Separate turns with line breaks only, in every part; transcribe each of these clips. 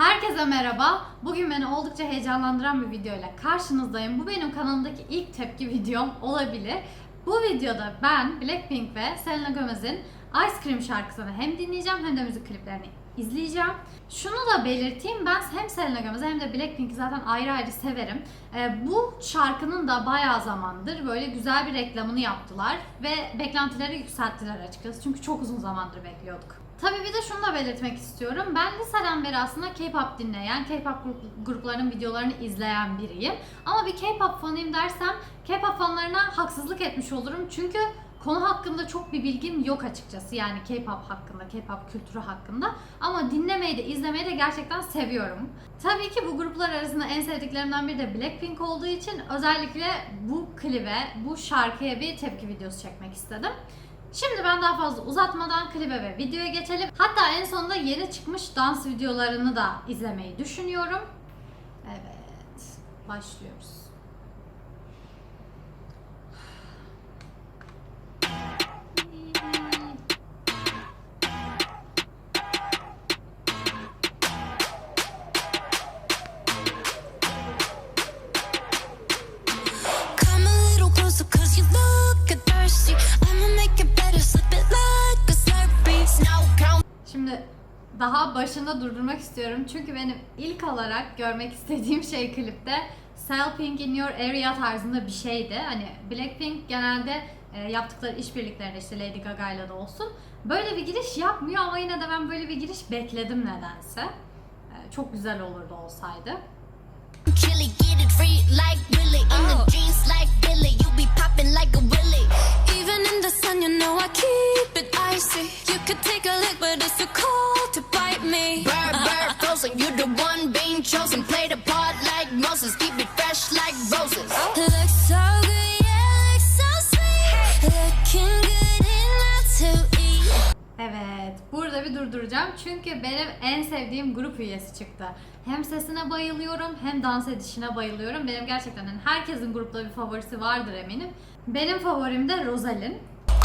Herkese merhaba. Bugün beni oldukça heyecanlandıran bir videoyla karşınızdayım. Bu benim kanalımdaki ilk tepki videom olabilir. Bu videoda ben Blackpink ve Selena Gomez'in Ice Cream şarkısını hem dinleyeceğim hem de müzik kliplerini izleyeceğim. Şunu da belirteyim ben hem Selena Gomez'i hem de Blackpink'i zaten ayrı ayrı severim. Ee, bu şarkının da bayağı zamandır böyle güzel bir reklamını yaptılar ve beklentileri yükselttiler açıkçası. Çünkü çok uzun zamandır bekliyorduk. Tabii bir de şunu da belirtmek istiyorum. Ben liseden beri aslında K-pop dinleyen, K-pop grup- gruplarının videolarını izleyen biriyim. Ama bir K-pop fanıyım dersem K-pop fanlarına haksızlık etmiş olurum. Çünkü konu hakkında çok bir bilgim yok açıkçası. Yani K-pop hakkında, K-pop kültürü hakkında. Ama dinlemeyi de izlemeyi de gerçekten seviyorum. Tabii ki bu gruplar arasında en sevdiklerimden biri de Blackpink olduğu için özellikle bu klibe, bu şarkıya bir tepki videosu çekmek istedim. Şimdi ben daha fazla uzatmadan klibe ve videoya geçelim. Hatta en sonunda yeni çıkmış dans videolarını da izlemeyi düşünüyorum. Evet, başlıyoruz. Şimdi daha başında durdurmak istiyorum çünkü benim ilk olarak görmek istediğim şey klipte Sell Pink in Your Area tarzında bir şeydi. Hani Blackpink genelde e, yaptıkları işbirliklerinde işte Lady Gaga ile de olsun böyle bir giriş yapmıyor ama yine de ben böyle bir giriş bekledim nedense. E, çok güzel olurdu olsaydı.
İt Billy You it could take a lick but it's too cold to bite me. Bird, bird, frozen. You the one being chosen. Play the part like Moses. Keep it fresh like roses. Looks so good, yeah, looks so sweet. Looking good enough to eat
Evet, burada bir durduracağım. Çünkü benim en sevdiğim grup üyesi çıktı. Hem sesine bayılıyorum hem dans edişine bayılıyorum. Benim gerçekten hani herkesin grupta bir favorisi vardır eminim. Benim favorim de Rosalind.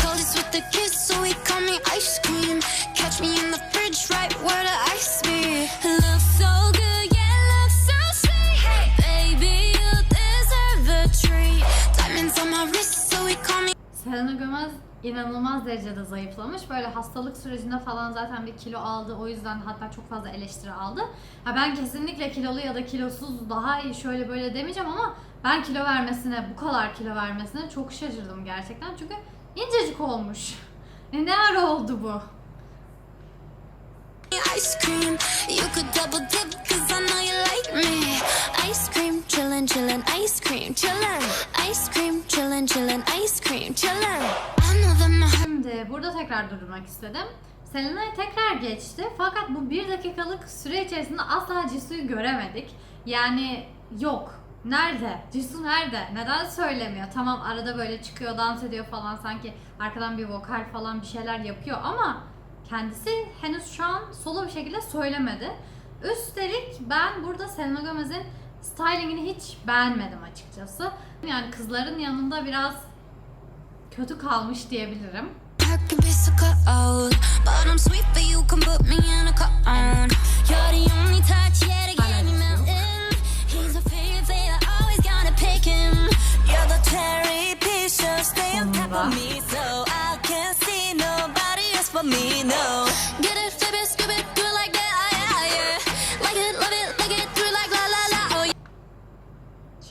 Coldest with the kiss, so he call me ice cream. Catch me in the fridge, right where the ice be. Looks so good, yeah, looks so sweet. Baby, you deserve a treat. Diamonds on my wrist, so he call me.
Selena Gomez inanılmaz derecede zayıflamış. Böyle hastalık sürecinde falan zaten bir kilo aldı. O yüzden hatta çok fazla eleştiri aldı. Ha ben kesinlikle kilolu ya da kilosuz daha iyi şöyle böyle demeyeceğim ama ben kilo vermesine, bu kadar kilo vermesine çok şaşırdım gerçekten. Çünkü incecik olmuş. E ne ara oldu bu?
Ice cream, you could double dip, cause I know you like me. Ice cream, chillin', chillin', ice cream, chillin'. Ice cream, chillin', chillin', ice cream, chillin'.
Şimdi burada tekrar durdurmak istedim. Selena'yı tekrar geçti fakat bu bir dakikalık süre içerisinde asla Jisoo'yu göremedik. Yani yok. Nerede? Jisoo nerede? Neden söylemiyor? Tamam arada böyle çıkıyor, dans ediyor falan sanki arkadan bir vokal falan bir şeyler yapıyor ama kendisi henüz şu an solo bir şekilde söylemedi. Üstelik ben burada Selena Gomez'in stylingini hiç beğenmedim açıkçası. Yani kızların yanında biraz kötü kalmış diyebilirim.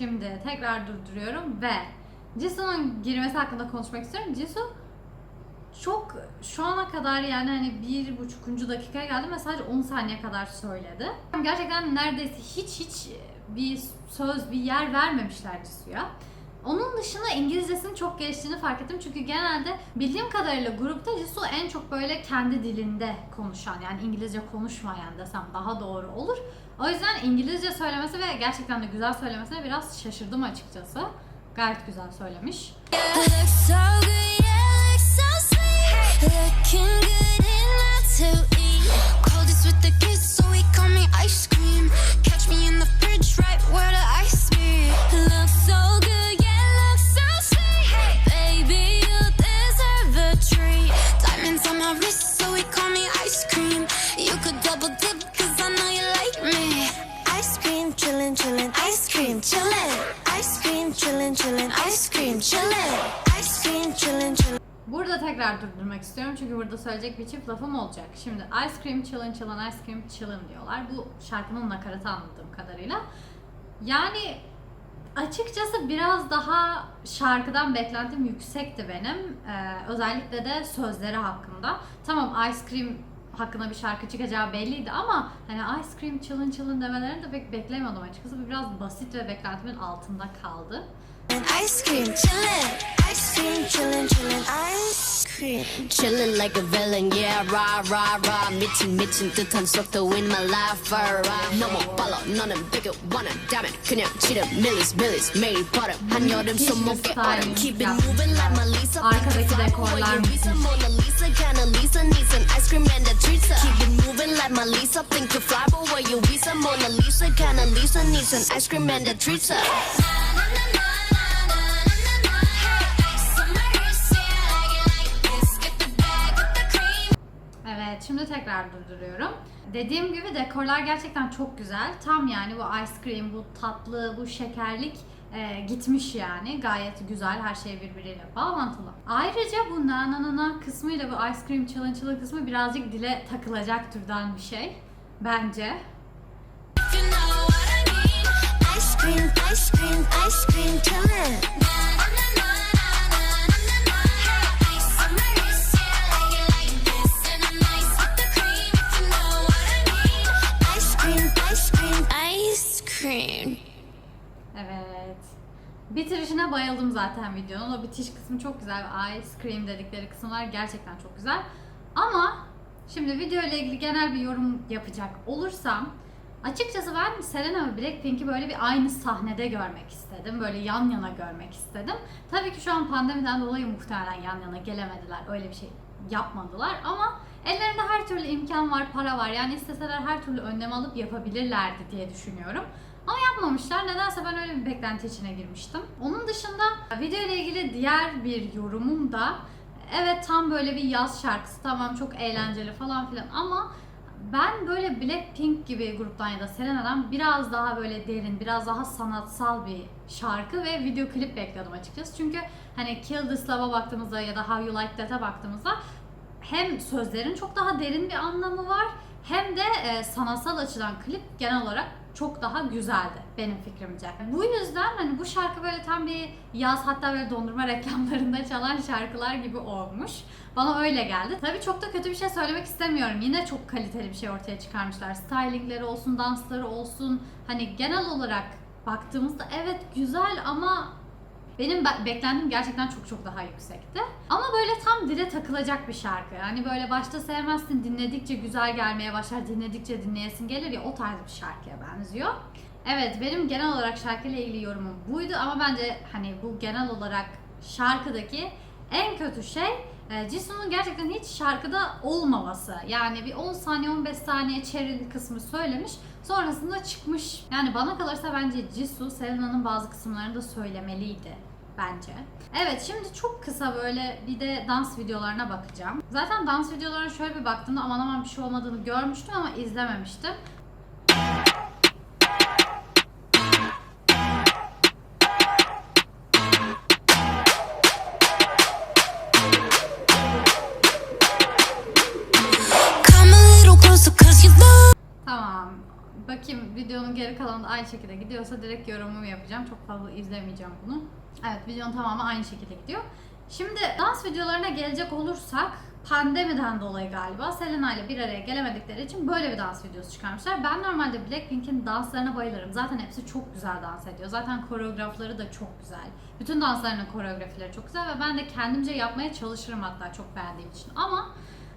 Şimdi tekrar durduruyorum ve Jisoo'nun girmesi hakkında konuşmak istiyorum. Jisoo çok şu ana kadar yani hani bir buçukuncu dakikaya geldi ve sadece 10 saniye kadar söyledi. Gerçekten neredeyse hiç hiç bir söz, bir yer vermemişler Jisoo'ya. Onun dışında İngilizcesinin çok geliştiğini fark ettim. Çünkü genelde bildiğim kadarıyla grupta Jisoo en çok böyle kendi dilinde konuşan yani İngilizce konuşmayan desem daha doğru olur. O yüzden İngilizce söylemesi ve gerçekten de güzel söylemesine biraz şaşırdım açıkçası. Gayet güzel söylemiş. Tekrar durdurmak istiyorum çünkü burada söyleyecek bir çift lafım olacak. Şimdi Ice Cream Chillin' Chillin' Ice Cream Chillin' diyorlar. Bu şarkının nakaratı anladığım kadarıyla. Yani açıkçası biraz daha şarkıdan beklentim yüksekti benim. Ee, özellikle de sözleri hakkında. Tamam Ice Cream hakkında bir şarkı çıkacağı belliydi ama hani Ice Cream Chillin' Chillin' demelerini de pek beklemiyordum açıkçası. Bu biraz basit ve beklentimin altında kaldı.
Ice cream chillin', ice cream chillin', chillin', ice cream chillin' like a villain, yeah, rah rah rah. 미친 미친 듯한 속도 in my life, alright. 너무 빨라, 너는 되게 원한 다면 그냥 치름 millies millies 매일 버릇 한여름 손목에 얼음. Keep it moving like Melissa,
Arkadaki
Fly
dekorlar
away,
müthiş.
Visa, Mona Lisa, kinda Lisa needs an ice cream and a treat. Keep it moving like Melissa, think to fly away, your Visa, Mona Lisa, kinda Lisa needs an ice cream and a treat.
Şimdi tekrar durduruyorum. Dediğim gibi dekorlar gerçekten çok güzel. Tam yani bu ice cream, bu tatlı, bu şekerlik e, gitmiş yani. Gayet güzel, her şey birbiriyle bağlantılı. Ayrıca bu na na na na kısmıyla bu ice cream chillin' kısmı birazcık dile takılacak türden bir şey. Bence.
Ice cream, ice cream, ice cream.
Bitirişine bayıldım zaten videonun. O bitiş kısmı çok güzel. Ice cream dedikleri kısımlar gerçekten çok güzel. Ama şimdi video ile ilgili genel bir yorum yapacak olursam açıkçası ben Selena ve Blackpink'i böyle bir aynı sahnede görmek istedim. Böyle yan yana görmek istedim. Tabii ki şu an pandemiden dolayı muhtemelen yan yana gelemediler. Öyle bir şey yapmadılar ama ellerinde her türlü imkan var, para var. Yani isteseler her türlü önlem alıp yapabilirlerdi diye düşünüyorum. Ama yapmamışlar. Nedense ben öyle bir beklenti içine girmiştim. Onun dışında video ile ilgili diğer bir yorumum da evet tam böyle bir yaz şarkısı tamam çok eğlenceli falan filan ama ben böyle Blackpink gibi gruptan ya da Selena'dan biraz daha böyle derin, biraz daha sanatsal bir şarkı ve video klip bekliyordum açıkçası. Çünkü hani Kill This Love'a baktığımızda ya da How You Like That'a baktığımızda hem sözlerin çok daha derin bir anlamı var hem de e, sanatsal açıdan klip genel olarak çok daha güzeldi benim fikrimce. Bu yüzden hani bu şarkı böyle tam bir yaz hatta böyle dondurma reklamlarında çalan şarkılar gibi olmuş. Bana öyle geldi. Tabii çok da kötü bir şey söylemek istemiyorum. Yine çok kaliteli bir şey ortaya çıkarmışlar. Stylingleri olsun, dansları olsun. Hani genel olarak baktığımızda evet güzel ama benim be- beklentim gerçekten çok çok daha yüksekti. Ama böyle tam dile takılacak bir şarkı. Hani böyle başta sevmezsin, dinledikçe güzel gelmeye başlar, dinledikçe dinleyesin gelir ya o tarz bir şarkıya benziyor. Evet benim genel olarak şarkıyla ilgili yorumum buydu ama bence hani bu genel olarak şarkıdaki en kötü şey e, Jisoo'nun gerçekten hiç şarkıda olmaması. Yani bir 10 saniye 15 saniye çevrili kısmı söylemiş. Sonrasında çıkmış. Yani bana kalırsa bence Jisoo Selena'nın bazı kısımlarını da söylemeliydi bence. Evet şimdi çok kısa böyle bir de dans videolarına bakacağım. Zaten dans videolarına şöyle bir baktığımda aman aman bir şey olmadığını görmüştüm ama izlememiştim. Geri kalanı da aynı şekilde gidiyorsa direkt yorumumu yapacağım. Çok fazla izlemeyeceğim bunu. Evet videonun tamamı aynı şekilde gidiyor. Şimdi dans videolarına gelecek olursak pandemiden dolayı galiba Selena ile bir araya gelemedikleri için böyle bir dans videosu çıkarmışlar. Ben normalde Blackpink'in danslarına bayılırım. Zaten hepsi çok güzel dans ediyor. Zaten koreografları da çok güzel. Bütün danslarının koreografileri çok güzel ve ben de kendimce yapmaya çalışırım hatta çok beğendiğim için. Ama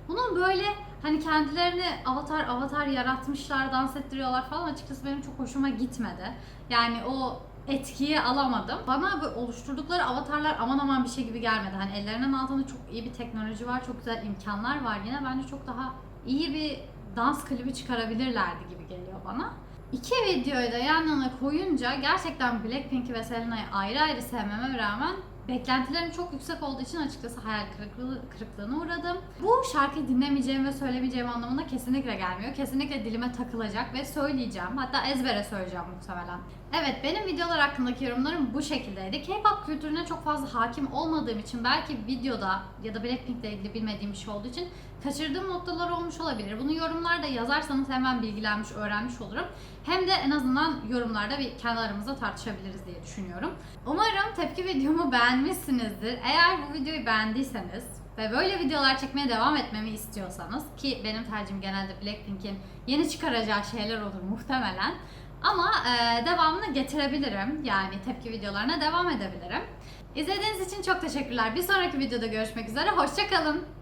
bunun böyle hani kendilerini avatar avatar yaratmışlar, dans ettiriyorlar falan açıkçası benim çok hoşuma gitmedi. Yani o etkiyi alamadım. Bana bu oluşturdukları avatarlar aman aman bir şey gibi gelmedi. Hani ellerinin altında çok iyi bir teknoloji var, çok güzel imkanlar var. Yine bence çok daha iyi bir dans klibi çıkarabilirlerdi gibi geliyor bana. İki videoyu da yan yana koyunca gerçekten Blackpink'i ve Selena'yı ayrı ayrı sevmeme rağmen beklentilerim çok yüksek olduğu için açıkçası hayal kırıklığı, kırıklığına uğradım. Bu şarkıyı dinlemeyeceğim ve söylemeyeceğim anlamına kesinlikle gelmiyor. Kesinlikle dilime takılacak ve söyleyeceğim. Hatta ezbere söyleyeceğim muhtemelen. Evet benim videolar hakkındaki yorumlarım bu şekildeydi. K-pop kültürüne çok fazla hakim olmadığım için belki videoda ya da Blackpink'le ilgili bilmediğim bir şey olduğu için kaçırdığım noktalar olmuş olabilir. Bunu yorumlarda yazarsanız hemen bilgilenmiş, öğrenmiş olurum. Hem de en azından yorumlarda bir kendi aramızda tartışabiliriz diye düşünüyorum. Umarım tepki videomu beğenmişsinizdir. Eğer bu videoyu beğendiyseniz ve böyle videolar çekmeye devam etmemi istiyorsanız ki benim tercihim genelde Blackpink'in yeni çıkaracağı şeyler olur muhtemelen. Ama e, devamını getirebilirim. Yani tepki videolarına devam edebilirim. İzlediğiniz için çok teşekkürler. Bir sonraki videoda görüşmek üzere. Hoşçakalın.